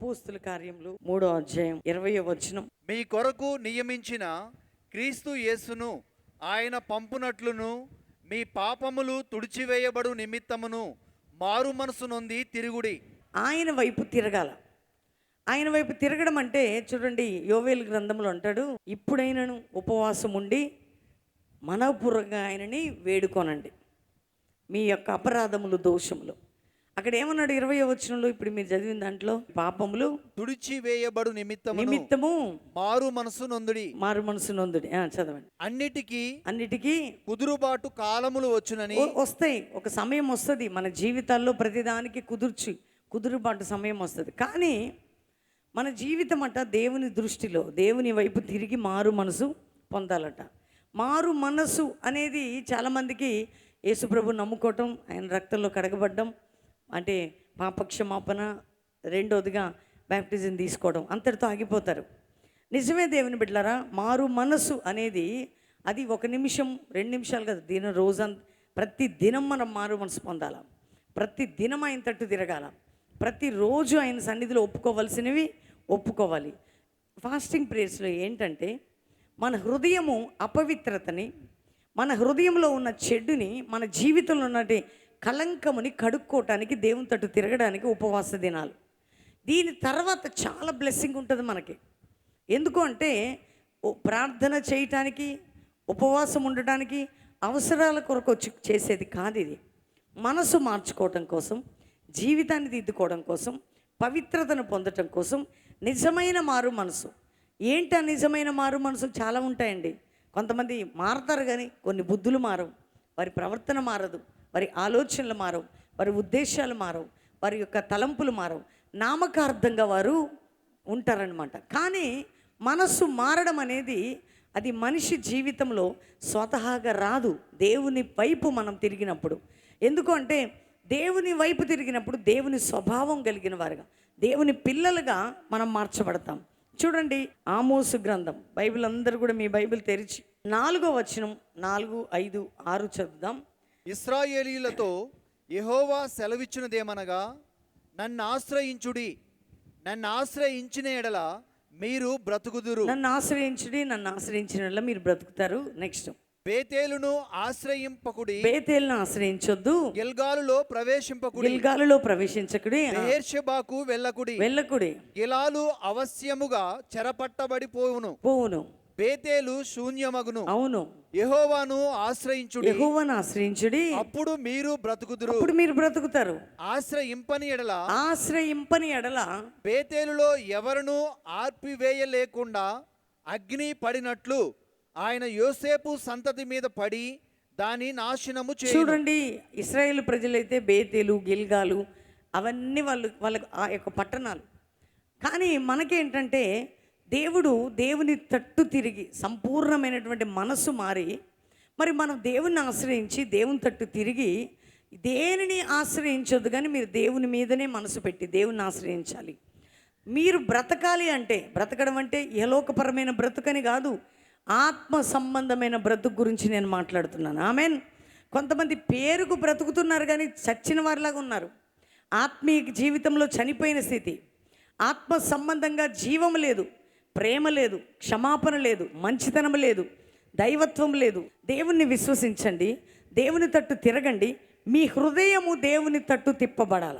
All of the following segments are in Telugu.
అపోస్తుల కార్యములు మూడో అధ్యాయం ఇరవయో వచనం. మీ కొరకు నియమించిన క్రీస్తు యేసును ఆయన పంపునట్లును మీ పాపములు తుడిచివేయబడు నిమిత్తమును మారు మనసు నొంది తిరుగుడి. ఆయన వైపు తిరగాల. ఆయన వైపు తిరగడం అంటే చూడండి యోవేలు గ్రంథంలో అంటాడు ఇప్పుడైనను ఉపవాసం ఉండి మనపూర్వకంగా ఆయనని వేడుకోనండి. మీ యొక్క అపరాధములు దోషములు. అక్కడ ఏమన్నాడు ఇరవై వచనంలో? ఇప్పుడు మీరు చదివిన దాంట్లో పాపములు తుడిచివేయబడు నిమిత్తమును నిమిత్తము మారు మనసు నొందుడి. మారు మనసు నొందుడి. చదవండి. అన్నిటికీ అన్నిటికీ కుదురుబాటు కాలములు వచ్చునని వస్తాయి. ఒక సమయం వస్తుంది. మన జీవితాల్లో ప్రతిదానికి కుదుర్చి కుదురుబాటు సమయం వస్తుంది. కానీ మన జీవితం అట దేవుని దృష్టిలో దేవుని వైపు తిరిగి మారు మనసు పొందాలట. మారు మనసు అనేది చాలామందికి యేసుప్రభు నమ్ముకోవటం ఆయన రక్తంలో కడగబడ్డం అంటే పాపక్షమాపణ రెండోదిగా బ్యాప్టిజం తీసుకోవడం అంతటితో ఆగిపోతారు. నిజమే దేవుని బిడ్డలారా మారు మనసు అనేది అది ఒక నిమిషం రెండు నిమిషాలు కదా దిన రోజంత ప్రతి దినం మనం మారు మనసు పొందాల. ప్రతి దినం ఆయన తట్టు తిరగాల. ప్రతిరోజు ఆయన సన్నిధిలో ఒప్పుకోవలసినవి ఒప్పుకోవాలి. ఫాస్టింగ్ ప్రేయర్స్లో ఏంటంటే మన హృదయము అపవిత్రతని మన హృదయంలో ఉన్న చెడుని మన జీవితంలో ఉన్నటి కలంకముని కడుక్కోవటానికి దేవుని తట్టు తిరగడానికి ఉపవాస దినాలు. దీని తర్వాత చాలా బ్లెస్సింగ్ ఉంటుంది మనకి. ఎందుకు అంటే ప్రార్థన చేయటానికి ఉపవాసం ఉండటానికి అవసరాల కొరకు వచ్చి చేసేది కాదు ఇది. మనసు మార్చుకోవటం కోసం జీవితాన్ని దిద్దుకోవడం కోసం పవిత్రతను పొందటం కోసం నిజమైన మారు మనసు. ఏంటి ఆ నిజమైన మారు మనసు? చాలా ఉంటాయండి. కొంతమంది మారతారు కానీ కొన్ని బుద్ధులు మారవు. వారి ప్రవర్తన మారదు. వారి ఆలోచనలు మారవు వారి ఉద్దేశాలు మారవు వారి యొక్క తలంపులు మారవు. నామకార్థంగా వారు ఉంటారనమాట కానీ మనస్సు మారడం అనేది అది మనిషి జీవితంలో స్వతహాగా రాదు. దేవుని వైపు మనం తిరిగినప్పుడు. ఎందుకు అంటే దేవుని వైపు తిరిగినప్పుడు దేవుని స్వభావం కలిగిన వారుగా దేవుని పిల్లలుగా మనం మార్చబడతాం. చూడండి ఆమోసు గ్రంథం. బైబిల్ అందరూ కూడా మీ బైబిల్ తెరిచి నాలుగో వచనం నాలుగు ఐదు ఆరు చదువుదాం. ఇస్రాయేలీలతో యెహోవా సెలవిచ్చినదేమనగా నన్ను ఆశ్రయించుడి నన్ను ఆశ్రయించిన ఎడల మీరు బ్రతుకుదురు. నన్ను ఆశ్రయించుడి నన్ను ఆశ్రయించిన యెడల మీరు బ్రతుకుతారు. నెక్స్ట్ బేతేలును ఆశ్రయింపకుడి బేతేలను ఆశ్రయించొద్దు. గిల్గాలులో ప్రవేశింపకుడి గిల్గాలులో ప్రవేశించకుడి. బెహేర్షెబాకు వెళ్ళకుడి వెళ్ళకుడి. గిలాలు అవశ్యముగా చెరపట్టబడిపోవును. పోవును. బేతేలు శూన్యమగును. అవును. యెహోవాను ఆశ్రయించుడి. యెహోవాను ఆశ్రయించుడి. అప్పుడు మీరు బ్రతుకుదురు. అప్పుడు మీరు బ్రతుకుతారు. ఆశ్రయింపని ఎడల ఆశ్రయింపని ఎడల బేతేలులో ఎవరును ఆర్పివేయలేకుండా అగ్ని పడినట్లు ఆయన యోసేపు సంతతి మీద పడి దాని నాశనము చూడండి ఇస్రాయేల్ ప్రజలైతే బేతేలు గిల్గాలు అవన్నీ వాళ్ళు వాళ్ళ ఆ యొక్క పట్టణాలు. కానీ మనకేంటంటే దేవుడు దేవుని తట్టు తిరిగి సంపూర్ణమైనటువంటి మనసు మారి మరి మనం దేవుని ఆశ్రయించి దేవుని తట్టు తిరిగి దేనిని ఆశ్రయించొద్దు కానీ మీరు దేవుని మీదనే మనసు పెట్టి దేవుని ఆశ్రయించాలి. మీరు బ్రతకాలి అంటే బ్రతకడం అంటే యలోకపరమైన బ్రతుకని కాదు ఆత్మ సంబంధమైన బ్రతుకు గురించి నేను మాట్లాడుతున్నాను. ఆమెన్. కొంతమంది పేరుకు బ్రతుకుతున్నారు కానీ చచ్చిన వారిలాగా ఉన్నారు. ఆత్మీయ జీవితంలో చనిపోయిన స్థితి. ఆత్మ సంబంధంగా జీవం లేదు. ప్రేమ లేదు క్షమాపణ లేదు మంచితనం లేదు దైవత్వం లేదు. దేవుణ్ణి విశ్వసించండి దేవుని తట్టు తిరగండి. మీ హృదయము దేవుని తట్టు తిప్పబడాల.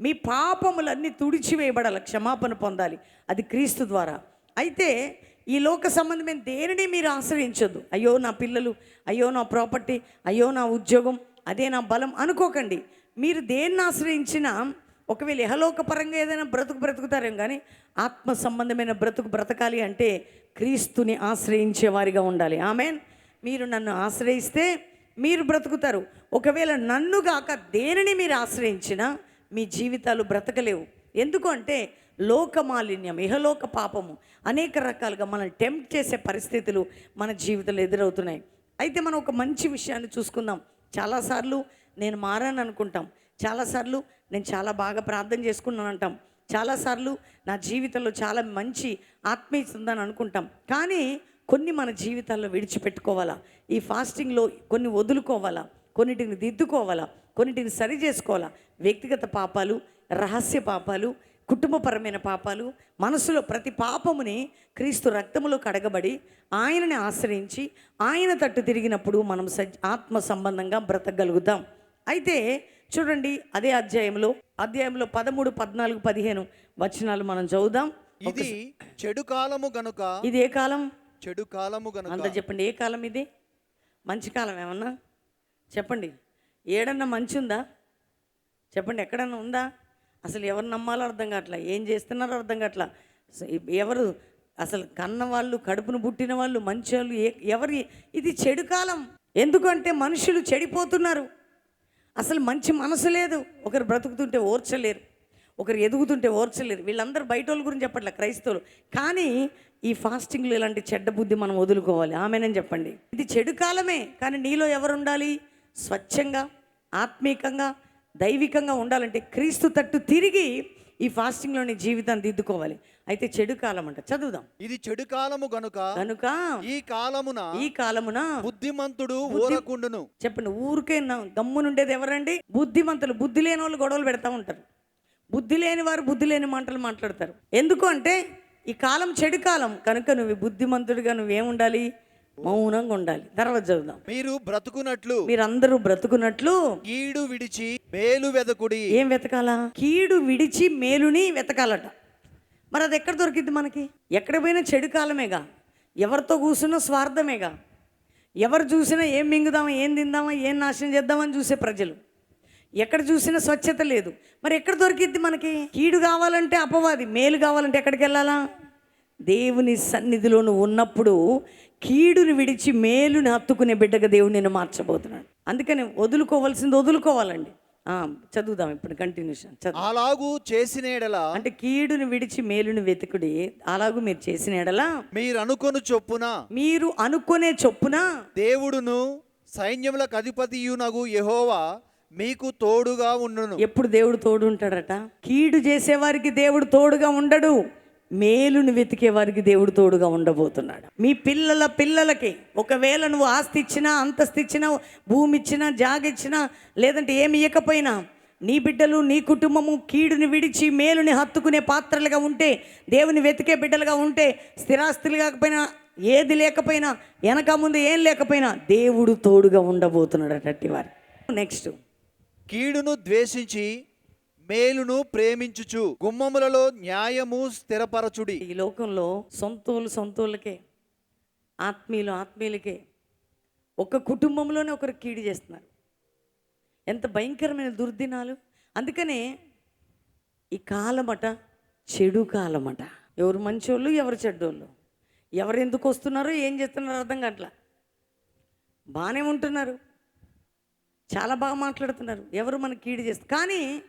మీ పాపములన్నీ తుడిచివేయబడాలి క్షమాపణ పొందాలి. అది క్రీస్తు ద్వారా. అయితే ఈ లోక సంబంధమైన దేనిని మీరు ఆశ్రయించొద్దు. అయ్యో నా పిల్లలు అయ్యో నా ప్రాపర్టీ అయ్యో నా ఉద్యోగం అదే నా బలం అనుకోకండి. మీరు దేన్ని ఆశ్రయించినా ఒకవేళ ఇహలోక పరంగా ఏదైనా బ్రతుకు బ్రతుకుతారేం కానీ ఆత్మ సంబంధమైన బ్రతుకు బ్రతకాలి అంటే క్రీస్తుని ఆశ్రయించేవారిగా ఉండాలి. ఆమెన్. మీరు నన్ను ఆశ్రయిస్తే మీరు బ్రతుకుతారు. ఒకవేళ నన్ను గాక దేనిని మీరు ఆశ్రయించినా మీ జీవితాలు బ్రతకలేవు. ఎందుకు అంటే లోకమాలిన్యం ఇహలోక పాపము అనేక రకాలుగా మనం టెంప్ట్ చేసే పరిస్థితులు మన జీవితంలో ఎదురవుతున్నాయి. అయితే మనం ఒక మంచి విషయాన్ని చూసుకుందాం. చాలాసార్లు నేను మారాను అనుకుంటాం చాలాసార్లు నేను చాలా బాగా ప్రార్థన చేసుకున్నాను అంటాం చాలాసార్లు నా జీవితంలో చాలా మంచి ఆత్మీయత ఉందని అనుకుంటాం. కానీ కొన్ని మన జీవితాల్లో విడిచిపెట్టుకోవాలా? ఈ ఫాస్టింగ్లో కొన్ని వదులుకోవాలా? కొన్నిటిని దిద్దుకోవాలా? కొన్నిటిని సరి చేసుకోవాలా? వ్యక్తిగత పాపాలు రహస్య పాపాలు కుటుంబపరమైన పాపాలు మనసులో ప్రతి పాపముని క్రీస్తు రక్తములో కడగబడి ఆయనని ఆశ్రయించి ఆయన తట్టు తిరిగినప్పుడు మనం సజ్ ఆత్మ సంబంధంగా బ్రతకగలుగుతాం. అయితే చూడండి అదే అధ్యాయంలో అధ్యాయంలో పదమూడు పద్నాలుగు పదిహేను వచనాలు మనం చదువుదాం. ఇది చెడు కాలము గనుక. ఇది ఏ కాలం? చెడు కాలము గనుక. అంత చెప్పండి ఏ కాలం ఇది? మంచి కాలం ఏమన్నా? చెప్పండి. ఏడన్నా మంచి ఉందా? చెప్పండి ఎక్కడన్నా ఉందా? అసలు ఎవరు నమ్మాలో అర్థం కావట్లా? ఏం చేస్తున్నారో అర్థం కావట్లా? ఎవరు అసలు కన్న వాళ్ళు కడుపును పుట్టిన వాళ్ళు మంచి వాళ్ళు ఏ ఎవరి ఇది చెడు కాలం. ఎందుకంటే మనుషులు చెడిపోతున్నారు. అసలు మంచి మనసు లేదు. ఒకరు బ్రతుకుతుంటే ఓర్చలేరు. ఒకరు ఎదుగుతుంటే ఓర్చలేరు. వీళ్ళందరూ బయట వాళ్ళ గురించి చెప్పట్లే క్రైస్తవులు. కానీ ఈ ఫాస్టింగ్లో ఇలాంటి చెడ్డ బుద్ధి మనం వదులుకోవాలి. ఆమెనని చెప్పండి. ఇది చెడు కాలమే కానీ నీలో ఎవరు ఉండాలి స్వచ్ఛంగా ఆత్మీకంగా దైవికంగా ఉండాలంటే క్రీస్తు తట్టు తిరిగి ఈ ఫాస్టింగ్లోని జీవితాన్ని దిద్దుకోవాలి. అయితే చెడు కాలం అంట చదువుదాం. ఇది చెడు కాలము గనుక కనుక ఈ కాలమున ఈ కాలమున బుద్ధిమంతుడు ఊరకుండును. చెప్పండి ఊరికే గమ్మునుండేది ఎవరండి? బుద్ధిమంతులు. బుద్ధి లేని వాళ్ళు గొడవలు పెడతా ఉంటారు. బుద్ధి లేని వారు బుద్ధి లేని మాటలు మాట్లాడతారు. ఎందుకు అంటే ఈ కాలం చెడు కాలం. కనుక నువ్వు బుద్ధిమంతుడిగా నువ్వేముండాలి? మౌనంగా ఉండాలి. తర్వాత చదువుదాం. మీరు బ్రతుకునట్లు మీరందరూ బ్రతుకున్నట్లు కీడు విడిచి మేలు వెదకుడి. ఏం వెతకాలా? కీడు విడిచి మేలుని వెతకాలట. మరి అది ఎక్కడ దొరికిద్ది మనకి? ఎక్కడ పోయినా చెడు కాలమేగా. ఎవరితో కూర్చున్నా స్వార్థమేగా. ఎవరు చూసినా ఏం మింగుదామా ఏం తిందామా ఏం నాశనం చేద్దామని చూసే ప్రజలు. ఎక్కడ చూసినా స్వచ్ఛత లేదు. మరి ఎక్కడ దొరికిద్ది మనకి? కీడు కావాలంటే అపవాది మేలు కావాలంటే ఎక్కడికి వెళ్ళాలా? దేవుని సన్నిధిలో నువ్వు ఉన్నప్పుడు కీడుని విడిచి మేలుని హత్తుకునే బిడ్డగా దేవుడు నేను మార్చబోతున్నాడు. అందుకని వదులుకోవాల్సింది వదులుకోవాలండి. చదువుదాం ఇప్పుడు కంటిన్యూషన్ అలాగూ చేసిన ఎడల అంటే కీడుని విడిచి మేలుని వెతుకుడి అలాగూ మీరు చేసిన ఎడలా మీరు అనుకొను చొప్పున మీరు అనుకునే చొప్పున దేవుడును సైన్యములకు అధిపతియునగు యెహోవా మీకు తోడుగా ఉండును. ఎప్పుడు దేవుడు తోడు ఉంటాడట కీడు చేసేవారికి దేవుడు తోడుగా ఉండడు. మేలుని వెతికే వారికి దేవుడు తోడుగా ఉండబోతున్నాడు. మీ పిల్లల పిల్లలకి ఒకవేళ నువ్వు ఆస్తి ఇచ్చినా అంతస్తు ఇచ్చినా భూమి ఇచ్చినా జాగ ఇచ్చినా లేదంటే ఏమి ఇవ్వకపోయినా నీ బిడ్డలు నీ కుటుంబము కీడుని విడిచి మేలుని హత్తుకునే పాత్రలుగా ఉంటే దేవుని వెతికే బిడ్డలుగా ఉంటే స్థిరాస్తులు కాకపోయినా ఏది లేకపోయినా వెనక ముందు ఏం లేకపోయినా దేవుడు తోడుగా ఉండబోతున్నాడు అట్టి వారు. నెక్స్ట్. కీడును ద్వేషించి మేలును ప్రేమించుచు గుమ్మములలో న్యాయము స్థిరపరచుడి. ఈ లోకంలో సొంతోళ్ళు సొంతోళ్ళకే ఆత్మీయులు ఆత్మీయులకే ఒక కుటుంబంలోనే ఒకరు కీడు చేస్తున్నారు. ఎంత భయంకరమైన దుర్దినాలు. అందుకనే ఈ కాలమట చెడు కాలమట. ఎవరు మంచోళ్ళు ఎవరు చెడ్డోళ్ళు. ఎవరు ఎందుకు వస్తున్నారో ఏం చేస్తున్నారో అర్థం కావట్లా. బాగానే ఉంటున్నారు. చాలా బాగా మాట్లాడుతున్నారు. ఎవరు మనకి కీడు చేస్తారు కానీ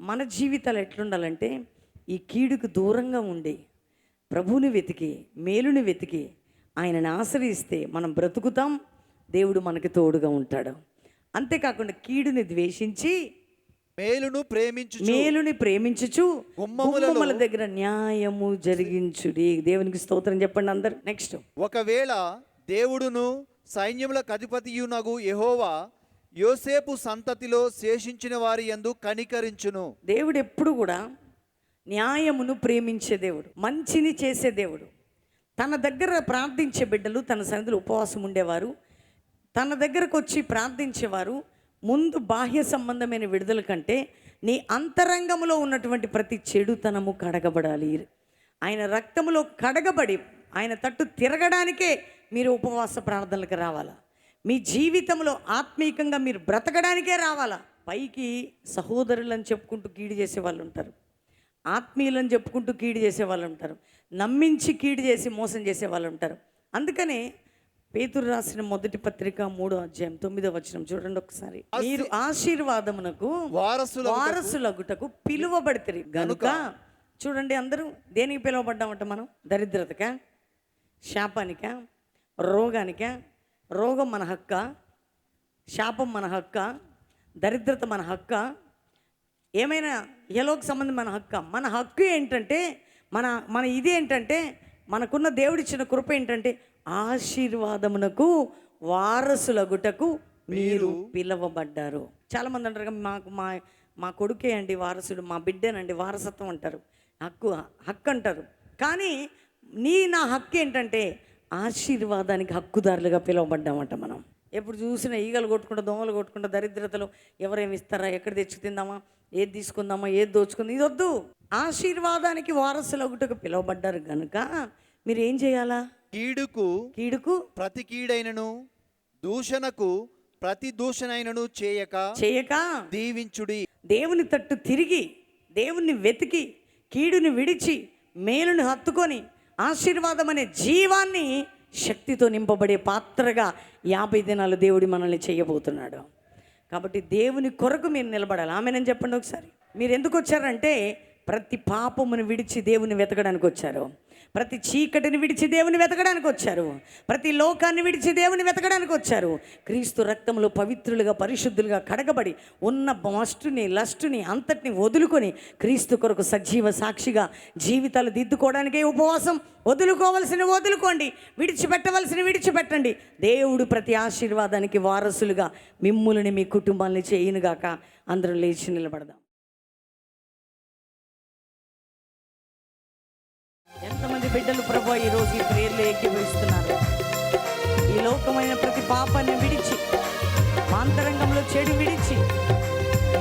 మన జీవితాలు ఎట్లుండాలంటే ఈ కీడుకు దూరంగా ఉండి ప్రభువుని వెతికి మేలుని వెతికి ఆయనని ఆశ్రయిస్తే మనం బ్రతుకుతాం దేవుడు మనకి తోడుగా ఉంటాడు. అంతేకాకుండా కీడుని ద్వేషించి మేలును ప్రేమించుచు మేలుని ప్రేమించుచు గుమ్మముల దగ్గర న్యాయము జరిగించుడి. దేవునికి స్తోత్రం చెప్పండి అందరు. నెక్స్ట్. ఒకవేళ దేవుడును సైన్యములకు అధిపతియునగు యెహోవా యోసేపు సంతతిలో శేషించిన వారి యందు కనికరించును. దేవుడు ఎప్పుడు కూడా న్యాయమును ప్రేమించే దేవుడు మంచిని చేసే దేవుడు. తన దగ్గర ప్రార్థించే బిడ్డలు తన సన్నిధిలో ఉపవాసం ఉండేవారు. తన దగ్గరకు వచ్చి ప్రార్థించేవారు. ముందు బాహ్య సంబంధమైన విడుదల కంటే నీ అంతరంగంలో ఉన్నటువంటి ప్రతి చెడుతనము కడగబడాలి. ఆయన రక్తములో కడగబడి ఆయన తట్టు తిరగడానికే మీరు ఉపవాస ప్రార్థనలకు రావాలా? మీ జీవితంలో ఆత్మీయంగా మీరు బ్రతకడానికే రావాలా? పైకి సహోదరులని చెప్పుకుంటూ కీడు చేసే వాళ్ళు ఉంటారు. ఆత్మీయులని చెప్పుకుంటూ కీడు చేసే వాళ్ళు ఉంటారు. నమ్మించి కీడు చేసి మోసం చేసే వాళ్ళు ఉంటారు. అందుకనే పేతురు రాసిన మొదటి పత్రిక మూడో అధ్యాయం తొమ్మిదో వచనం చూడండి ఒకసారి. మీరు ఆశీర్వాదమునకు వారసుల వారసులగుటకు పిలువబడితే గనుక చూడండి అందరూ దేనికి పిలువబడ్డామంట మనం? దరిద్రతక? శాపానిక? రోగానిక? రోగం మన హక్క శాపం మన హక్క దరిద్రత మన హక్క ఏమైనా ఎలోకి సంబంధం మన హక్క? మన హక్కు ఏంటంటే మన మన ఇది ఏంటంటే మనకున్న దేవుడిచ్చిన కృప ఏంటంటే ఆశీర్వాదమునకు వారసులగుటకు మీరు పిలవబడ్డారు. చాలామంది అంటారు మాకు మా మా కొడుకే అండి వారసుడు మా బిడ్డేనండి వారసత్వం అంటారు. హక్కు హక్కు అంటారు. కానీ నీ నా హక్కు ఏంటంటే ఆశీర్వాదానికి హక్కుదారులుగా పిలువబడ్డామంట మనం. ఎప్పుడు చూసినా ఈగలు కొట్టుకుంటా దోమలు కొట్టుకుంటా దరిద్రతలు ఎవరేమి ఇస్తారా? ఎక్కడ తెచ్చి తిందామా? ఏది తీసుకుందామా? ఏది దోచుకుందాం ఇది వద్దు. ఆశీర్వాదానికి వారసులు ఒకటికి పిలువబడ్డారు కనుక మీరు ఏం చేయాలా? కీడుకు కీడుకు ప్రతి కీడైనను దూషణకు ప్రతి దూషణైనను చేయక చేయక దీవించుడి. దేవుని తట్టు తిరిగి దేవుని వెతికి కీడుని విడిచి మేలుని హత్తుకొని ఆశీర్వాదం అనే జీవాన్ని శక్తితో నింపబడే పాత్రగా యాభై దినాలు దేవుడి మనల్ని చేయబోతున్నాడు. కాబట్టి దేవుని కొరకు మీరు నిలబడాలి. ఆమెనని చెప్పండి ఒకసారి. మీరు ఎందుకు వచ్చారంటే ప్రతి పాపమును విడిచి దేవుని వెతకడానికి వచ్చారు. ప్రతి చీకటిని విడిచి దేవుని వెతకడానికి వచ్చారు. ప్రతి లోకాన్ని విడిచి దేవుని వెతకడానికి వచ్చారు. క్రీస్తు రక్తంలో పవిత్రులుగా పరిశుద్ధులుగా కడగబడి ఉన్న మస్టుని లస్టుని అంతటిని వదులుకొని క్రీస్తు కొరకు సజీవ సాక్షిగా జీవితాలు దిద్దుకోవడానికే ఉపవాసం. వదులుకోవలసిన వదులుకోండి. విడిచిపెట్టవలసిన విడిచిపెట్టండి. దేవుడు ప్రతి ఆశీర్వాదానికి వారసులుగా మిమ్ములని మీ కుటుంబాన్ని చేయనుగాక. అందరూ లేచి నిలబడదాం. బిడ్డలు ప్రభు ఈ రోజు ఈ ప్రేర్లు ఏకీభవిస్తున్నారు. ఈ లోకమైన ప్రతి పాపాన్ని విడిచి మాంతరంగంలో చెడు విడిచి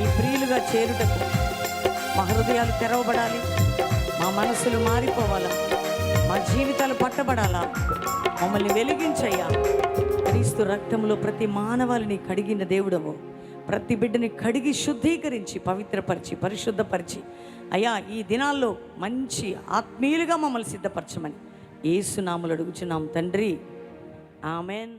ఈ ప్రియులుగా చేరుటకు మా హృదయాలు తెరవబడాలి. మా మనసులు మారిపోవాలా. మా జీవితాలు పట్టబడాలా. మమ్మల్ని వెలిగించయ్యా. క్రీస్తు రక్తంలో ప్రతి మానవాళిని కడిగిన దేవుడవు. ప్రతి బిడ్డని కడిగి శుద్ధీకరించి పవిత్రపరిచి పరిశుద్ధపరిచి అయ్యా ఈ దినాల్లో మంచి ఆత్మీయులుగా మమ్మల్ని సిద్ధపరచమని ఏసునాములు అడుగుచున్నాం తండ్రి. ఆమెన్.